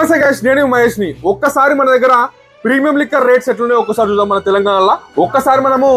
నమస్తే గైస్ నేను మహేష్ని ఒక్కసారి మన దగ్గర ప్రీమియం లిక్కర్ రేట్స్ ఎట్లున్నాయో ఒక్కసారి చూద్దాం మన తెలంగాణలో. ఒక్కసారి మనము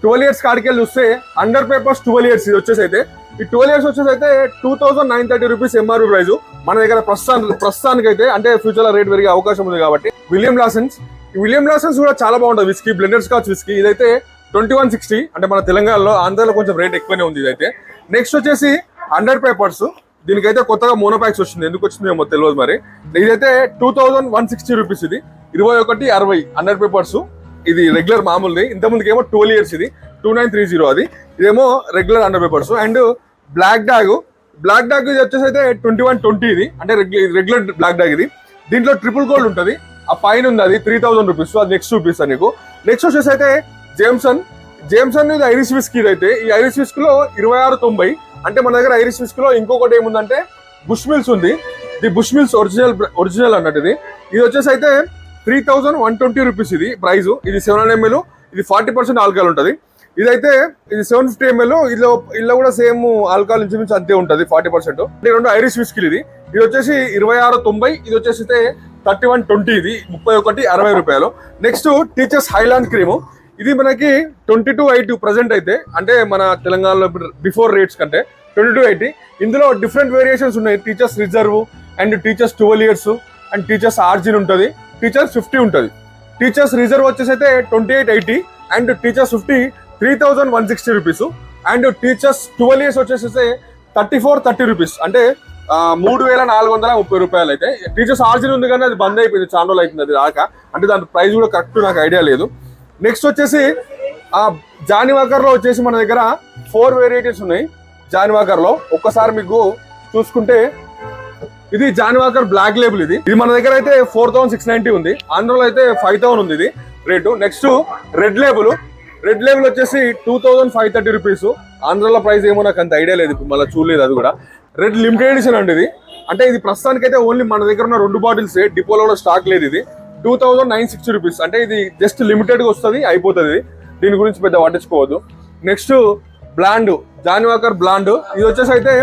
ట్వెల్వ్ ఇయర్స్ కాడికి వెళ్ళి చూస్తే అండర్ పేపర్స్ ట్వెల్వ్ ఇయర్స్ ఇది వచ్చేసి అయితే. ఈ ట్వెల్వ్ ఇయర్స్ వచ్చేసి అయితే two thousand nine thirty rupees MRP price మన దగ్గర ప్రస్తుతానికి ప్రస్తుతానికి అయితే అంటే ఫ్యూచర్లో రేట్ పెరిగే అవకాశం ఉంది కాబట్టి విలియం లాసెన్స్ ఈ విలియం లాసెన్స్ కూడా చాలా బాగుంటుంది. విస్కీ బ్లెండర్ స్కాచ్ విస్కీ ఇదైతే ట్వంటీ వన్ సిక్స్టీ అంటే మన తెలంగాణలో ఆంధ్రలో కొంచెం రేట్ ఎక్కువనే ఉంది ఇదైతే. నెక్స్ట్ వచ్చేసి హండ్రెడ్ పేపర్స్ దీనికైతే కొత్తగా మోనోపాక్స్ వచ్చింది. ఎందుకు వచ్చింది ఏమో తెలియదు మరి. ఇదైతే two thousand one sixty rupees ఇది. ఇరవై ఒకటి అరవై హండ్రెడ్ పేపర్స్ ఇది రెగ్యులర్ మామూలుది. ఇంత ఏమో ట్వెల్వ్ ఇయర్స్ ఇది. టూ నైన్ త్రీ జీరో అది. ఇదేమో regular Hundred Pipers and Black Dog Black Dog ఇది వచ్చేసి అయితే ట్వంటీ వన్ ట్వంటీ ఇది. అంటే రెగ్యులర్ బ్లాక్ డాగ్ ఇది. దీంట్లో ట్రిపుల్ గోల్డ్ ఉంటుంది. ఆ పైన ఉంది అది త్రీ థౌసండ్ రూపీస్ అది నెక్స్ట్ చూపిస్తాను నీకు. నెక్స్ట్ వచ్చేసి అయితే జేమ్సన్ జేమ్సన్ ఇది ఐరిష్ విస్కీ ఇది అయితే. ఈ ఐరిష్ విస్క్లో ఇరవై ఆరు తొంభై అంటే మన దగ్గర ఐరిష్ విస్క్లో ఇంకొకటి ఏముందంటే బుష్ మిల్స్ ఉంది. The Bushmills original original అన్నట్టు ఇది. ఇది వచ్చేసి అయితే three thousand one twenty rupees ఇది ప్రైస్. ఇది సెవెన్ హండ్రెడ్ ఎంఎల్ ఇది ఫార్టీ పర్సెంట్ ఆల్కహాల్ ఉంటుంది. ఇదైతే ఇది సెవెన్ ఫిఫ్టీ ఎంఎల్ ఇదిలో ఇందులో కూడా సేమ్ ఆల్కహాల్ ఇంచుమించు అంతే ఉంటుంది ఫార్టీ పర్సెంట్. రెండు ఐరిష్ విస్కీలు ఇది. ఇది వచ్చేసి ఇరవై ఆరు తొంభై ఇది వచ్చేసి అయితే థర్టీ వన్ ట్వంటీ ఇది ముప్పై ఒకటి అరవై రూపాయలు. Next Teacher's Highland Cream. ఇది మనకి ట్వంటీ టూ ఎయిటీ ప్రజెంట్ అయితే అంటే మన తెలంగాణలో బిఫోర్ రేట్స్ కంటే ట్వంటీ టూ ఎయిటీ. ఇందులో డిఫరెంట్ వేరియేషన్స్ ఉన్నాయి. Teacher's Reserve and Teacher's twelve years and Teacher's Origin ఉంటుంది. టీచర్స్ ఫిఫ్టీ ఉంటుంది. టీచర్స్ రిజర్వ్ వచ్చేసి అయితే twenty eight eighty and Teacher's fifty three thousand one sixty rupees and Teacher's twelve years వచ్చేసి thirty four thirty rupees అంటే మూడు వేల నాలుగు వందల ముప్పై రూపాయలు అయితే. టీచర్స్ ఆర్జిన్ ఉంది కానీ అది బంద్ అయిపోయింది. చాలా రోజులు అవుతుంది అది రాక. అంటే దాని ప్రైస్ కూడా కరెక్ట్ నాకు ఐడియా లేదు. నెక్స్ట్ వచ్చేసి ఆ జానివాకర్లో వచ్చేసి మన దగ్గర ఫోర్ వెరైటీస్ ఉన్నాయి. జానివాకర్లో ఒక్కసారి మీకు చూసుకుంటే ఇది జానివాకర్ బ్లాక్ లేబుల్ ఇది. ఇది మన దగ్గర అయితే ఫోర్ థౌసండ్ సిక్స్ నైన్టీ ఉంది. ఆంధ్రలో అయితే ఫైవ్ థౌసండ్ ఉంది ఇది rate. Next Red Label Red Label వచ్చేసి two thousand five thirty rupees ఆంధ్రలో ప్రైస్ ఏమో నాకు అంత ఐడియా లేదు. ఇప్పుడు మళ్ళీ చూడలేదు అది కూడా. రెడ్ లిమిటెడ్ ఎడిషన్ అండి ఇది. అంటే ఇది ప్రస్తుతానికి అయితే ఓన్లీ మన దగ్గర ఉన్న రెండు బాటిల్స్ డిపోలో స్టాక్ లేదు ఇది. Two thousand nine sixty rupees. అంటే ఇది జస్ట్ లిమిటెడ్గా వస్తుంది అయిపోతుంది. దీని గురించి పెద్ద పట్టించుకోవద్దు. నెక్స్ట్ బ్లాండ్ జానివాకర్ బ్లాండ్ ఇది వచ్చేసి అయితే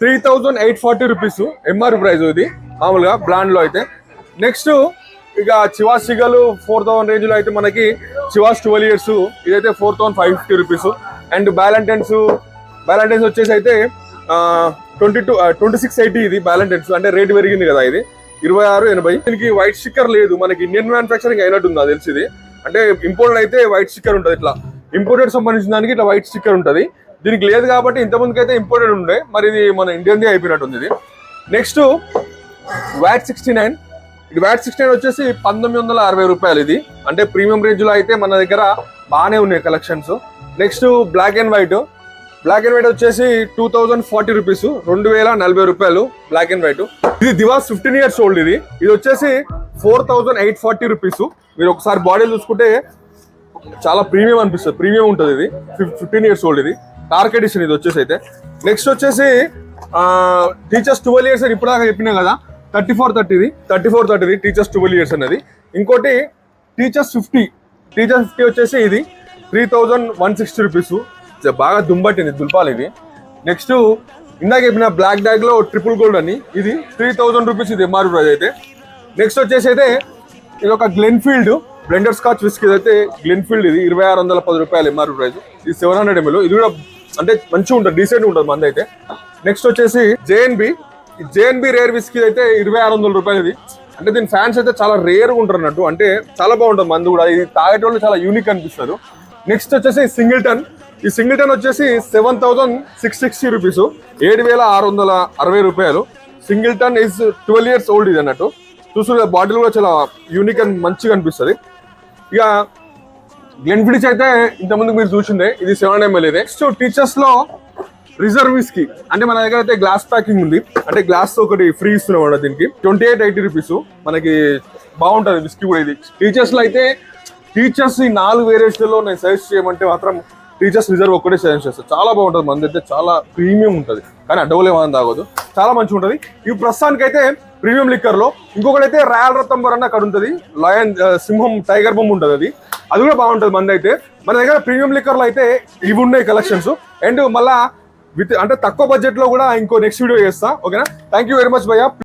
three thousand eight forty rupees MR price ఇది మామూలుగా బ్రాండ్లో అయితే. నెక్స్ట్ ఇక చివాస్ సిగలు ఫోర్ థౌసండ్ రేంజ్లో అయితే మనకి చివాస్ ట్వెల్వ్ ఇయర్స్ ఇదైతే four thousand five fifty rupees and Ballantine's Ballantine's వచ్చేసి అయితే twenty two twenty six eighty ఇది బ్యాలంటైన్స్ అంటే రేట్ పెరిగింది కదా ఇది. ఇరవై ఆరు ఎనభై. దీనికి వైట్ స్టిక్కర్ లేదు. మనకి ఇండియన్ మ్యానుఫ్యాక్చరింగ్ అయినట్టుంది ఉంది తెలిసింది అంటే ఇంపోర్టెడ్ అయితే వైట్ స్టిక్కర్ ఉంటుంది ఇట్లా. ఇంపోర్టెడ్ సంబంధించిన దానికి ఇట్లా వైట్ స్టిక్కర్ ఉంటుంది. దీనికి లేదు కాబట్టి ఇంతకుముందుకు అయితే ఇంపోర్టెడ్ ఉండే. మరి ఇది మన ఇండియన్ది అయిపోయినట్టు ఉంది ఇది. నెక్స్ట్ వ్యాట్ సిక్స్టీ నైన్ ఇది వ్యాట్ సిక్స్టీ నైన్ వచ్చేసి పంతొమ్మిది వందల అరవై రూపాయలు ఇది. అంటే ప్రీమియం రేంజ్లో అయితే మన దగ్గర బాగానే ఉన్నాయి collections next black and white black and white వచ్చేసి టూ థౌజండ్ ఫార్టీ రూపీస్ రెండు వేల నలభై రూపాయలు బ్లాక్ అండ్ వైట్ ఇది దివాస్ ఫిఫ్టీన్ ఇయర్స్ ఓల్డ్ ఇది. ఇది వచ్చేసి four thousand eight forty rupees మీరు ఒకసారి బాడీ చూసుకుంటే చాలా ప్రీమియం అనిపిస్తుంది. ప్రీమియం ఉంటుంది ఇది. ఫిఫ్టీన్ ఇయర్స్ ఓల్డ్ ఇది. డార్క్ ఎడిషన్ ఇది వచ్చేసి అయితే. నెక్స్ట్ వచ్చేసి టీచర్స్ ట్వెల్వ్ ఇయర్స్ అని ఇప్పుడు దాకా చెప్పినా కదా. థర్టీ ఫోర్ థర్టీది థర్టీ ఫోర్ థర్టీది టీచర్స్ ట్వెల్వ్ ఇయర్స్ అనేది ఇంకోటి టీచర్స్ ఫిఫ్టీ టీచర్స్ ఫిఫ్టీ వచ్చేసి ఇది three thousand one sixty rupees బాగా దుంబట్టింది దుల్పాలి ఇది నెక్స్ట్ ఇందాక చెప్పిన బ్లాక్ డాగ్లో ట్రిపుల్ గోల్డ్ అని. ఇది త్రీ థౌజండ్ రూపీస్ ఇది ఎంఆర్ ప్రైజ్ అయితే. నెక్స్ట్ వచ్చేసి అయితే ఇది ఒక గ్లెన్ఫీల్డ్ బ్లెండర్ స్కాచ్ విస్కీ అయితే గ్లెన్ఫీల్డ్ ఇది ఇరవై ఆరు వందల పది రూపాయలు ఎంఆర్ ప్రైజ్ ఇది సెవెన్ హండ్రెడ్ ఎంఎల్ ఇది కూడా అంటే మంచిగా ఉంటుంది డీసెంట్ ఉంటుంది మంది అయితే. నెక్స్ట్ వచ్చేసి జేఎన్బి జేఎన్బి రేర్ విస్కీ అయితే ఇరవై ఆరు వందల రూపాయలు ఇది. అంటే దీని ఫ్యాన్స్ అయితే చాలా రేర్గా ఉంటారు అన్నట్టు. అంటే చాలా బాగుంటుంది మందు కూడా. ఇది తాగేటోళ్ళు చాలా యూనిక్ అనిపిస్తారు. నెక్స్ట్ వచ్చేసి సింగిల్టన్ ఈ సింగిల్టన్ వచ్చేసి seven thousand six sixty rupees. ఏడు వేల ఆరు వందల అరవై రూపాయలు. Singleton is twelve years old ఇది అన్నట్టు. చూసుకుంటే బాటిల్ కూడా చాలా యూనిక్ అండ్ మంచిగా అనిపిస్తుంది. ఇక గ్లెన్ఫిడిచ్ అయితే ఇంతకుముందు మీరు చూసిందే ఇది సెవెన్ ఎంఎల్ ఇది. నెక్స్ట్ టీచర్స్లో అంటే మన దగ్గర అయితే గ్లాస్ ప్యాకింగ్ ఉంది. అంటే గ్లాస్ ఒకటి ఫ్రీ ఇస్తున్నాం దీనికి. ట్వంటీ ఎయిట్ ఎయిటీ రూపీస్ మనకి బాగుంటుంది విస్కీ కూడా ఇది. టీచర్స్లో అయితే టీచర్స్ ఈ నాలుగు వేరియేషన్లో నేను సజెస్ట్ చేయమంటే మాత్రం టీచర్స్ రిజర్వ్ ఒక్కటే సజెస్ట్ చేస్తారు. చాలా బాగుంటుంది మంది అయితే చాలా ప్రీమియం ఉంటుంది. కానీ అడ్డవలే ఏమైనా తాగదు చాలా మంచిగా ఉంటుంది. ఈ ప్రస్తుతానికి అయితే ప్రీమియం లిక్కర్లో ఇంకొకటి అయితే రాయల్ రత్తంబర్ అని అక్కడ ఉంటుంది. లయన్ సింహం టైగర్ బొమ్మ ఉంటుంది అది. అది కూడా బాగుంటుంది మంది అయితే. మన దగ్గర ప్రీమియం లిక్కర్లో అయితే ఇవి ఉన్నాయి కలెక్షన్స్ అండ్ మళ్ళా విత్ అంటే తక్కువ బడ్జెట్లో కూడా ఇంకో నెక్స్ట్ వీడియో చేస్తా. ఓకేనా థ్యాంక్ యూ వెరీ మచ్ భయ్యా.